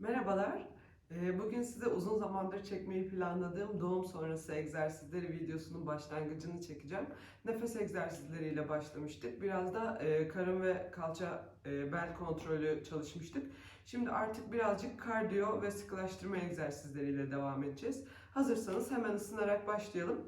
Merhabalar. Ee, Bugün size uzun zamandır çekmeyi planladığım doğum sonrası egzersizleri videosunun başlangıcını çekeceğim. Nefes egzersizleriyle başlamıştık. Biraz da e, karın ve kalça e, bel kontrolü çalışmıştık. Şimdi artık birazcık kardiyo ve sıkılaştırma egzersizleriyle devam edeceğiz. Hazırsanız hemen ısınarak başlayalım.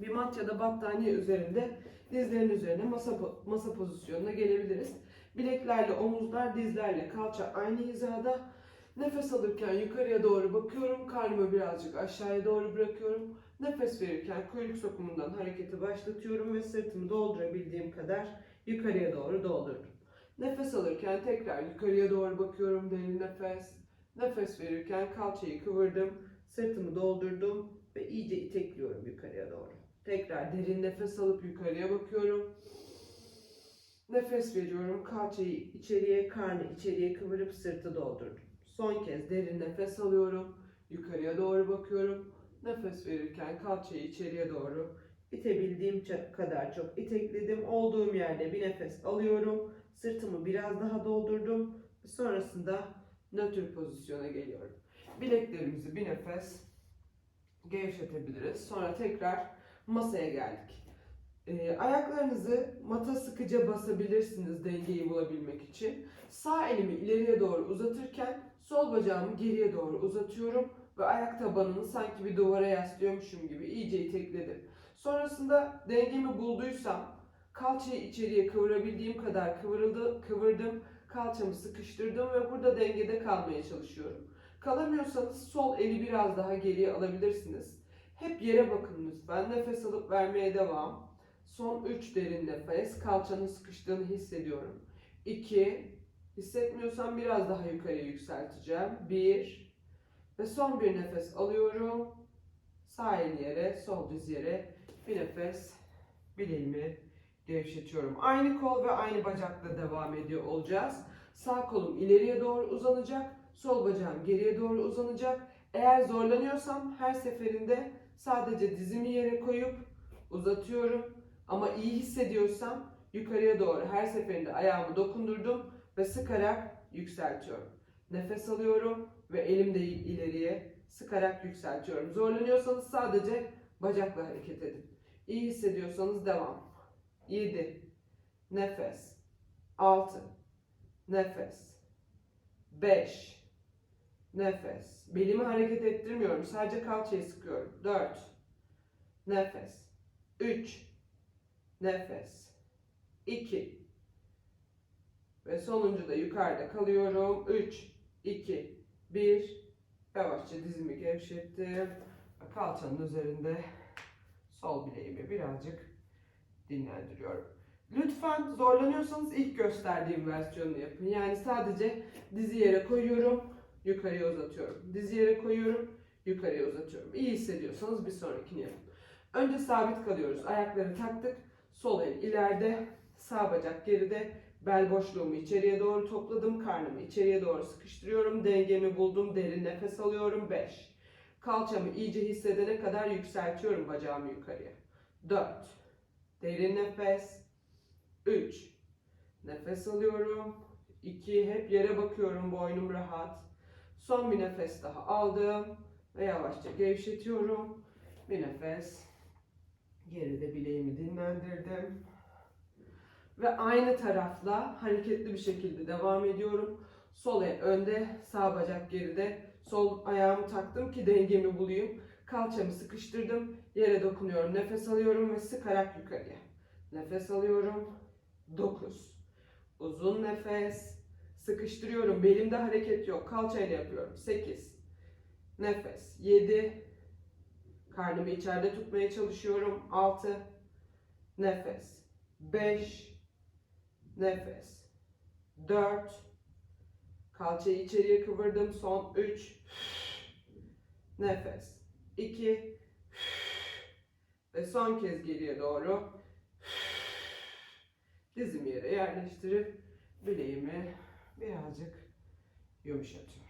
Bir mat ya da battaniye üzerinde dizlerin üzerine masa, masa pozisyonuna gelebiliriz. Bileklerle omuzlar, dizlerle kalça aynı hizada. Nefes alırken yukarıya doğru bakıyorum. Karnımı birazcık aşağıya doğru bırakıyorum. Nefes verirken kuyruk sokumundan hareketi başlatıyorum ve sırtımı doldurabildiğim kadar yukarıya doğru doldurdum. Nefes alırken tekrar yukarıya doğru bakıyorum. Derin nefes. Nefes verirken kalçayı kıvırdım. Sırtımı doldurdum ve iyice itekliyorum yukarıya doğru. Tekrar derin nefes alıp yukarıya bakıyorum. Nefes veriyorum. Kalçayı içeriye, karnı içeriye kıvırıp sırtı doldurdum. Son kez derin nefes alıyorum. Yukarıya doğru bakıyorum. Nefes verirken kalçayı içeriye doğru itebildiğim kadar çok itekledim. Olduğum yerde bir nefes alıyorum. Sırtımı biraz daha doldurdum. Sonrasında nötr pozisyona geliyorum. Bileklerimizi bir nefes gevşetebiliriz. Sonra tekrar masaya geldik. Ee, ayaklarınızı mata sıkıca basabilirsiniz dengeyi bulabilmek için. Sağ elimi ileriye doğru uzatırken sol bacağımı geriye doğru uzatıyorum ve ayak tabanını sanki bir duvara yaslıyormuşum gibi iyice itekledim. Sonrasında dengemi bulduysam kalçayı içeriye kıvırabildiğim kadar kıvırıldı, kıvırdım, kalçamı sıkıştırdım ve burada dengede kalmaya çalışıyorum. Kalamıyorsanız sol eli biraz daha geriye alabilirsiniz. Hep yere bakın lütfen. Nefes alıp vermeye devam. Son 3 derin nefes. Kalçanın sıkıştığını hissediyorum. 2. Hissetmiyorsam biraz daha yukarıya yükselteceğim. 1. Ve son bir nefes alıyorum. Sağ el yere, sol diz yere. Bir nefes bileğimi gevşetiyorum. Aynı kol ve aynı bacakla devam ediyor olacağız. Sağ kolum ileriye doğru uzanacak. Sol bacağım geriye doğru uzanacak. Eğer zorlanıyorsam her seferinde sadece dizimi yere koyup uzatıyorum. Ama iyi hissediyorsam yukarıya doğru her seferinde ayağımı dokundurdum ve sıkarak yükseltiyorum. Nefes alıyorum ve elim de ileriye sıkarak yükseltiyorum. Zorlanıyorsanız sadece bacakla hareket edin. İyi hissediyorsanız devam. 7 nefes. 6 nefes. 5 nefes. Belimi hareket ettirmiyorum. Sadece kalçayı sıkıyorum. 4 nefes. 3 nefes. 2 ve sonuncu da yukarıda kalıyorum 3 2 1 yavaşça dizimi gevşettim kalçanın üzerinde sol bileğimi birazcık dinlendiriyorum. Lütfen zorlanıyorsanız ilk gösterdiğim versiyonunu yapın. Yani sadece dizi yere koyuyorum, yukarıya uzatıyorum. Dizi yere koyuyorum, yukarıya uzatıyorum. İyi hissediyorsanız bir sonrakini yapın. Önce sabit kalıyoruz. Ayakları taktık. Sol el ileride, sağ bacak geride. Bel boşluğumu içeriye doğru topladım. Karnımı içeriye doğru sıkıştırıyorum. Dengemi buldum. Derin nefes alıyorum. 5. Kalçamı iyice hissedene kadar yükseltiyorum bacağımı yukarıya. 4. Derin nefes. 3. Nefes alıyorum. 2. Hep yere bakıyorum. Boynum rahat. Son bir nefes daha aldım. Ve yavaşça gevşetiyorum. Bir nefes. Geride bileğimi dinlendirdim. Ve aynı tarafla hareketli bir şekilde devam ediyorum. Sol el önde, sağ bacak geride. Sol ayağımı taktım ki dengemi bulayım. Kalçamı sıkıştırdım. Yere dokunuyorum. Nefes alıyorum ve sıkarak yukarıya. Nefes alıyorum. 9. Uzun nefes. Sıkıştırıyorum. Belimde hareket yok. Kalçayla yapıyorum. 8. Nefes. 7. Karnımı içeride tutmaya çalışıyorum. 6. Nefes. 5. Nefes. 4. Kalçayı içeriye kıvırdım. Son 3. Nefes. 2. Ve son kez geriye doğru. Dizimi yere yerleştirip bileğimi birazcık yumuşatıyorum.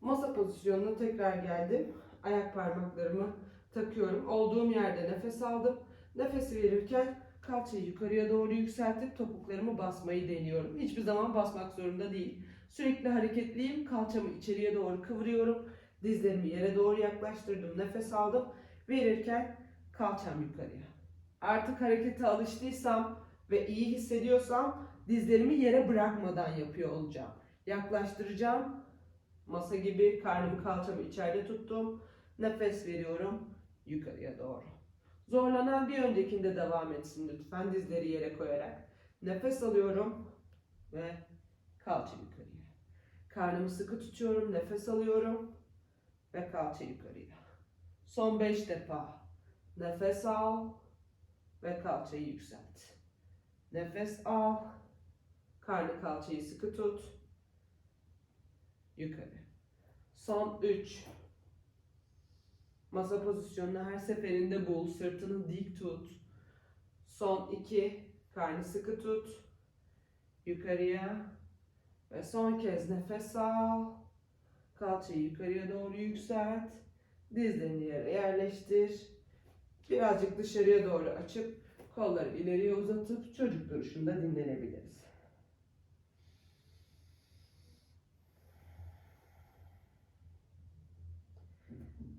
Masa pozisyonuna tekrar geldim. Ayak parmaklarımı takıyorum. Olduğum yerde nefes aldım. Nefesi verirken Kalçayı yukarıya doğru yükseltip topuklarımı basmayı deniyorum. Hiçbir zaman basmak zorunda değil. Sürekli hareketliyim. Kalçamı içeriye doğru kıvırıyorum. Dizlerimi yere doğru yaklaştırdım. Nefes aldım. Verirken kalçam yukarıya. Artık harekete alıştıysam ve iyi hissediyorsam dizlerimi yere bırakmadan yapıyor olacağım. Yaklaştıracağım. Masa gibi karnımı kalçamı içeride tuttum. Nefes veriyorum yukarıya doğru. Zorlanan bir öncekinde devam etsin lütfen dizleri yere koyarak. Nefes alıyorum ve kalça yukarıya. Karnımı sıkı tutuyorum, nefes alıyorum ve kalça yukarıya. Son 5 defa. Nefes al ve kalçayı yükselt. Nefes al. Karnı kalçayı sıkı tut. Yukarı. Son 3. Masa pozisyonunu her seferinde bul. Sırtını dik tut. Son 2. Karnı sıkı tut. Yukarıya. Ve son kez nefes al. Kalçayı yukarıya doğru yükselt. Dizlerini yere yerleştir. Birazcık dışarıya doğru açıp kolları ileriye uzatıp çocuk duruşunda dinlenebiliriz.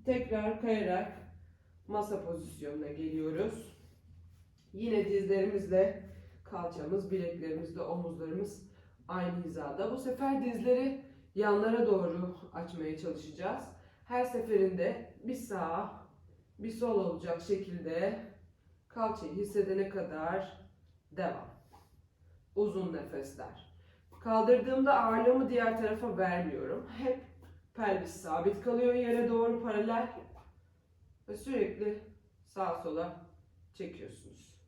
Tekrar kayarak masa pozisyonuna geliyoruz. Yine dizlerimizle kalçamız, bileklerimizle omuzlarımız aynı hizada. Bu sefer dizleri yanlara doğru açmaya çalışacağız. Her seferinde bir sağ, bir sol olacak şekilde kalçayı hissedene kadar devam. Uzun nefesler. Kaldırdığımda ağırlığımı diğer tarafa vermiyorum. Hep pelvis sabit kalıyor yere doğru paralel ve sürekli sağa sola çekiyorsunuz.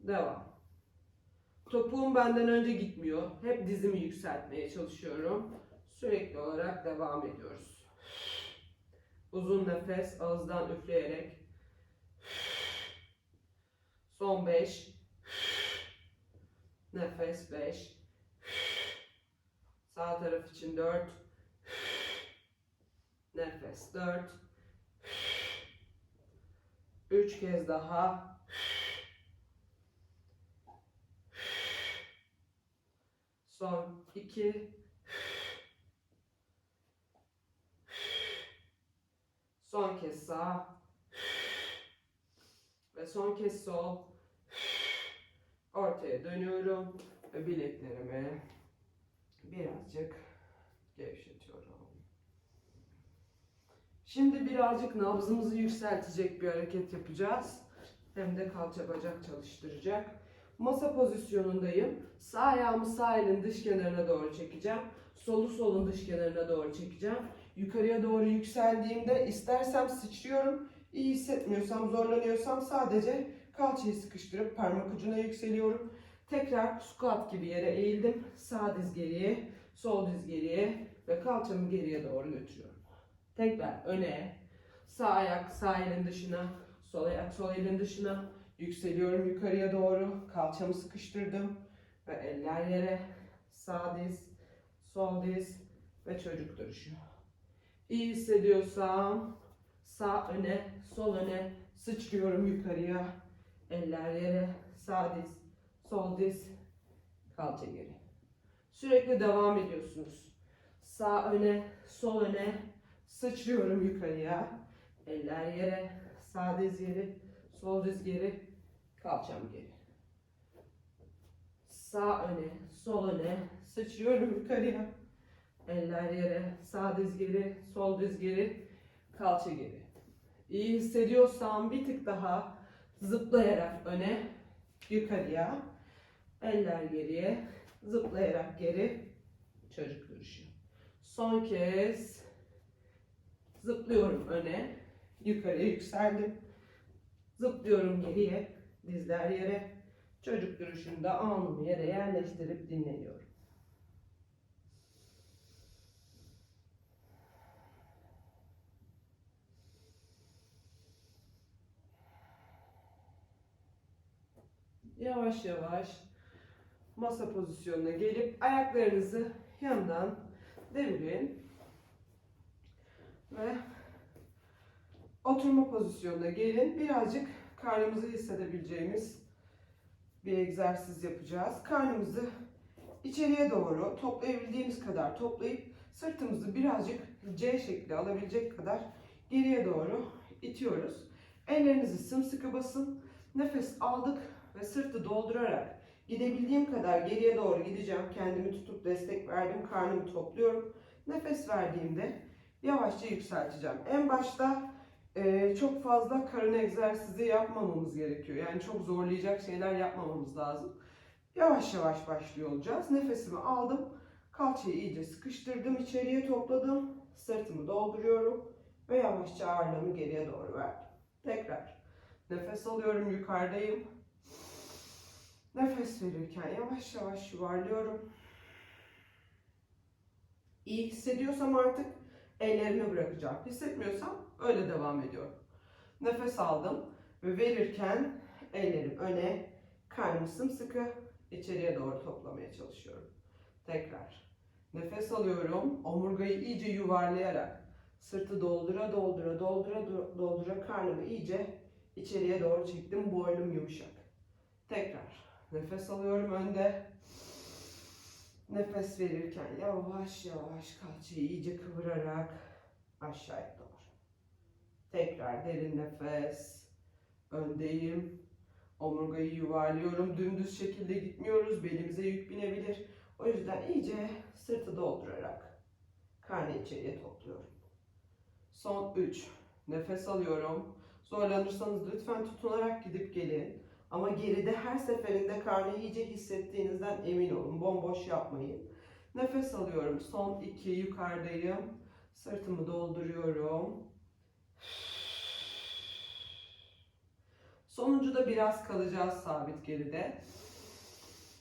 Devam. Topuğum benden önce gitmiyor. Hep dizimi yükseltmeye çalışıyorum. Sürekli olarak devam ediyoruz. Uzun nefes ağızdan üfleyerek. Son 5. Nefes 5. Sağ taraf için 4. Nefes 4. 3 kez daha. Son 2. Son kez sağ. Ve son kez sol. Ortaya dönüyorum ve bileklerimi birazcık gevşetiyorum. Şimdi birazcık nabzımızı yükseltecek bir hareket yapacağız. Hem de kalça bacak çalıştıracak. Masa pozisyonundayım. Sağ ayağımı sağ elin dış kenarına doğru çekeceğim. Solu solun dış kenarına doğru çekeceğim. Yukarıya doğru yükseldiğimde istersem sıçrıyorum. İyi hissetmiyorsam, zorlanıyorsam sadece kalçayı sıkıştırıp parmak ucuna yükseliyorum. Tekrar squat gibi yere eğildim. Sağ diz geriye, sol diz geriye ve kalçamı geriye doğru götürüyorum. Tekrar öne, sağ ayak sağ elin dışına, sol ayak sol elin dışına yükseliyorum yukarıya doğru. Kalçamı sıkıştırdım ve eller yere, sağ diz, sol diz ve çocuk duruşu. İyi hissediyorsam sağ öne, sol öne sıçrıyorum yukarıya. Eller yere, sağ diz, sol diz, kalça geri. Sürekli devam ediyorsunuz. Sağ öne, sol öne sıçrıyorum yukarıya. Eller yere, sağ diz geri, sol diz geri, kalçam geri. Sağ öne, sol öne sıçrıyorum yukarıya. Eller yere, sağ diz geri, sol diz geri, kalça geri. İyi hissediyorsam bir tık daha zıplayarak öne, yukarıya, eller geriye, zıplayarak geri, çocuk duruşu. Son kez zıplıyorum öne, yukarıya yükseldim. Zıplıyorum geriye, dizler yere, çocuk duruşunda alnımı yere yerleştirip dinleniyorum. Yavaş yavaş masa pozisyonuna gelip ayaklarınızı yandan devirin. Ve oturma pozisyonuna gelin. Birazcık karnımızı hissedebileceğimiz bir egzersiz yapacağız. Karnımızı içeriye doğru toplayabildiğimiz kadar toplayıp sırtımızı birazcık C şekli alabilecek kadar geriye doğru itiyoruz. Ellerinizi sımsıkı basın. Nefes aldık ve sırtı doldurarak gidebildiğim kadar geriye doğru gideceğim. Kendimi tutup destek verdim. Karnımı topluyorum. Nefes verdiğimde yavaşça yükselteceğim. En başta e, çok fazla karın egzersizi yapmamamız gerekiyor. Yani çok zorlayacak şeyler yapmamamız lazım. Yavaş yavaş başlıyor olacağız. Nefesimi aldım. Kalçayı iyice sıkıştırdım. içeriye topladım. Sırtımı dolduruyorum. Ve yavaşça ağırlığımı geriye doğru verdim. Tekrar. Nefes alıyorum. Yukarıdayım. Nefes verirken yavaş yavaş yuvarlıyorum. İyi hissediyorsam artık ellerimi bırakacağım. Hissetmiyorsam öyle devam ediyorum. Nefes aldım ve verirken ellerim öne, karnım sımsıkı içeriye doğru toplamaya çalışıyorum. Tekrar. Nefes alıyorum. Omurgayı iyice yuvarlayarak sırtı doldura doldura doldura do- doldura karnımı iyice içeriye doğru çektim. Boynum yumuşak. Tekrar. Nefes alıyorum önde. Nefes verirken yavaş yavaş kalçayı iyice kıvırarak aşağıya doğru. Tekrar derin nefes. Öndeyim. Omurgayı yuvarlıyorum. Dümdüz şekilde gitmiyoruz. Belimize yük binebilir. O yüzden iyice sırtı doldurarak karnı içeriye topluyorum. Son 3. Nefes alıyorum. Zorlanırsanız lütfen tutunarak gidip gelin. Ama geride her seferinde karnı iyice hissettiğinizden emin olun. Bomboş yapmayın. Nefes alıyorum. Son 2 yukarıdayım. Sırtımı dolduruyorum. Sonuncuda biraz kalacağız sabit geride.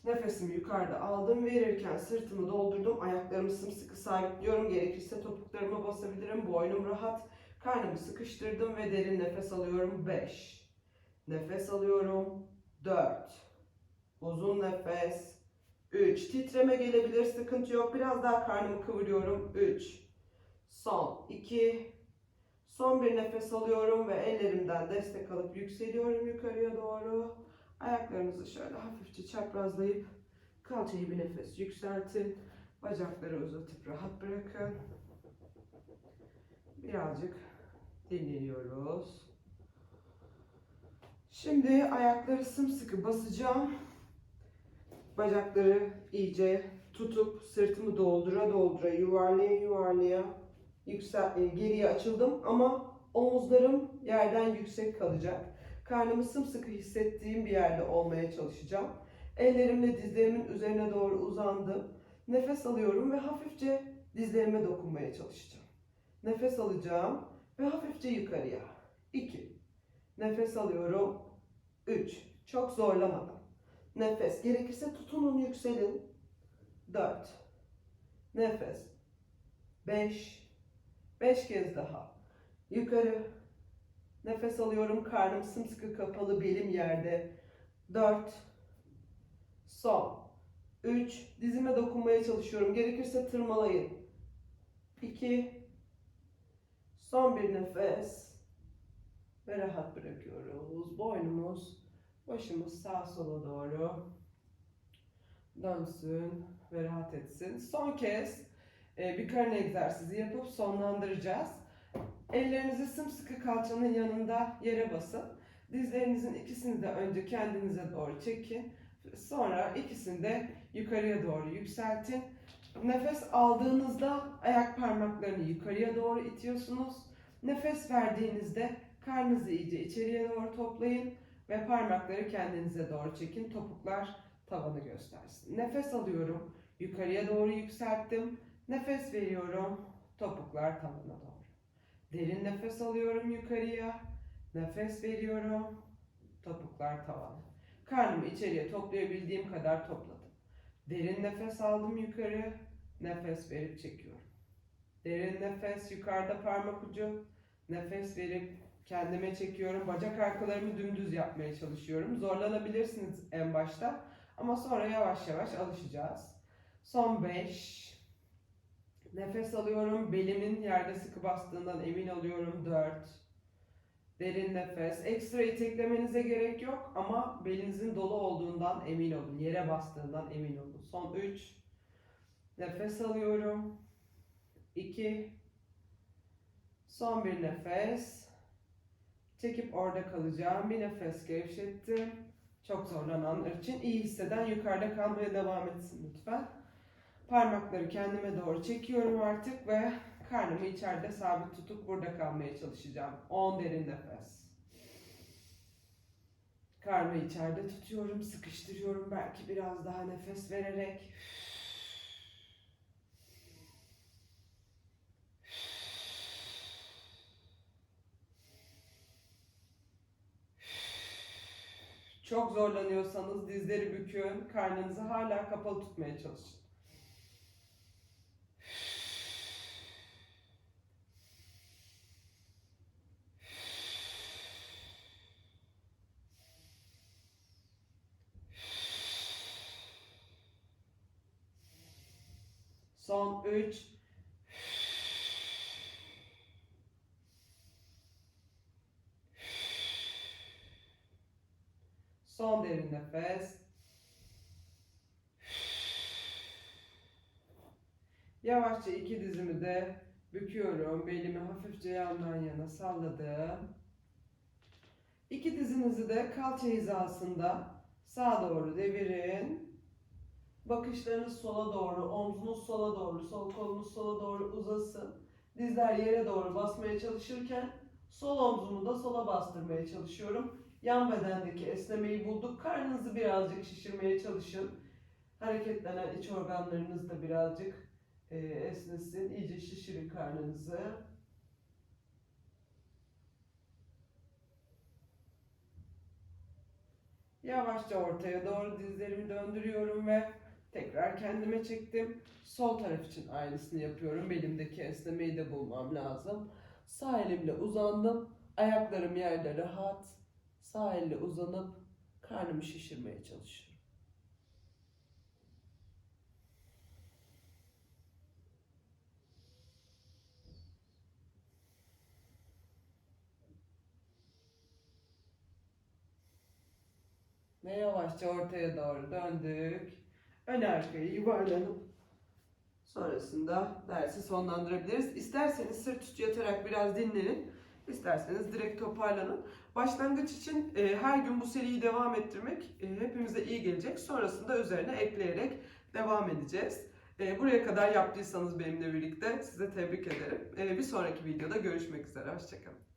Nefesimi yukarıda aldım. Verirken sırtımı doldurdum. Ayaklarımı sımsıkı sabitliyorum. Gerekirse topuklarıma basabilirim. Boynum rahat. Karnımı sıkıştırdım ve derin nefes alıyorum. 5. Nefes alıyorum. 4. Uzun nefes. 3. Titreme gelebilir. Sıkıntı yok. Biraz daha karnımı kıvırıyorum. 3. Son 2. Son bir nefes alıyorum ve ellerimden destek alıp yükseliyorum yukarıya doğru. Ayaklarınızı şöyle hafifçe çaprazlayıp kalçayı bir nefes yükseltin. Bacakları uzatıp rahat bırakın. Birazcık dinleniyoruz. Şimdi ayakları sımsıkı basacağım. Bacakları iyice tutup sırtımı doldura doldura yuvarlaya yuvarlaya yüksel, e, geriye açıldım ama omuzlarım yerden yüksek kalacak. Karnımı sımsıkı hissettiğim bir yerde olmaya çalışacağım. Ellerimle dizlerimin üzerine doğru uzandım. Nefes alıyorum ve hafifçe dizlerime dokunmaya çalışacağım. Nefes alacağım ve hafifçe yukarıya. 2. Nefes alıyorum. 3. Çok zorlamadan. Nefes. Gerekirse tutunun yükselin. 4. Nefes. 5. 5 kez daha. Yukarı. Nefes alıyorum. Karnım sımsıkı kapalı. Belim yerde. 4. Son. 3. Dizime dokunmaya çalışıyorum. Gerekirse tırmalayın. 2. Son bir nefes. Ve rahat bırakıyoruz. Boynumuz, başımız sağa sola doğru dönsün ve rahat etsin. Son kez e, bir karın egzersizi yapıp sonlandıracağız. Ellerinizi sımsıkı kalçanın yanında yere basın. Dizlerinizin ikisini de önce kendinize doğru çekin. Sonra ikisini de yukarıya doğru yükseltin. Nefes aldığınızda ayak parmaklarını yukarıya doğru itiyorsunuz. Nefes verdiğinizde karnınızı iyice içeriye doğru toplayın ve parmakları kendinize doğru çekin. Topuklar tavanı göstersin. Nefes alıyorum. Yukarıya doğru yükselttim. Nefes veriyorum. Topuklar tavana doğru. Derin nefes alıyorum yukarıya. Nefes veriyorum. Topuklar tavana. Karnımı içeriye toplayabildiğim kadar topladım. Derin nefes aldım yukarı. Nefes verip çekiyorum. Derin nefes yukarıda parmak ucu. Nefes verip kendime çekiyorum. Bacak arkalarımı dümdüz yapmaya çalışıyorum. Zorlanabilirsiniz en başta. Ama sonra yavaş yavaş alışacağız. Son 5. Nefes alıyorum. Belimin yerde sıkı bastığından emin oluyorum. 4. Derin nefes. Ekstra iteklemenize gerek yok ama belinizin dolu olduğundan emin olun. Yere bastığından emin olun. Son 3. Nefes alıyorum. 2. Son bir nefes. Çekip orada kalacağım. Bir nefes gevşettim. Çok zorlananlar için iyi hisseden yukarıda kalmaya devam etsin lütfen. Parmakları kendime doğru çekiyorum artık ve karnımı içeride sabit tutup burada kalmaya çalışacağım. 10 derin nefes. Karnımı içeride tutuyorum, sıkıştırıyorum. Belki biraz daha nefes vererek. Çok zorlanıyorsanız dizleri bükün, karnınızı hala kapalı tutmaya çalışın. Son 3 Son derin nefes. Yavaşça iki dizimi de büküyorum. Belimi hafifçe yandan yana salladım. İki dizinizi de kalça hizasında sağa doğru devirin. Bakışlarınız sola doğru, omzunuz sola doğru, sol kolunuz sola doğru uzasın. Dizler yere doğru basmaya çalışırken sol omzumu da sola bastırmaya çalışıyorum. Yan bedendeki esnemeyi bulduk. Karnınızı birazcık şişirmeye çalışın. Hareketlenen iç organlarınız da birazcık e, esnesin. İyice şişirin karnınızı. Yavaşça ortaya doğru dizlerimi döndürüyorum ve tekrar kendime çektim. Sol taraf için aynısını yapıyorum. Belimdeki esnemeyi de bulmam lazım. Sağ elimle uzandım. Ayaklarım yerde rahat. Sağ elle uzanıp karnımı şişirmeye çalışıyorum. Ve yavaşça ortaya doğru döndük. Ön arkayı yuvarlanıp sonrasında dersi sonlandırabiliriz. İsterseniz sırt üstü yatarak biraz dinlenin. İsterseniz direkt toparlanın. Başlangıç için e, her gün bu seriyi devam ettirmek e, hepimize iyi gelecek. Sonrasında üzerine ekleyerek devam edeceğiz. E, buraya kadar yaptıysanız benimle birlikte size tebrik ederim. E, bir sonraki videoda görüşmek üzere. Hoşçakalın.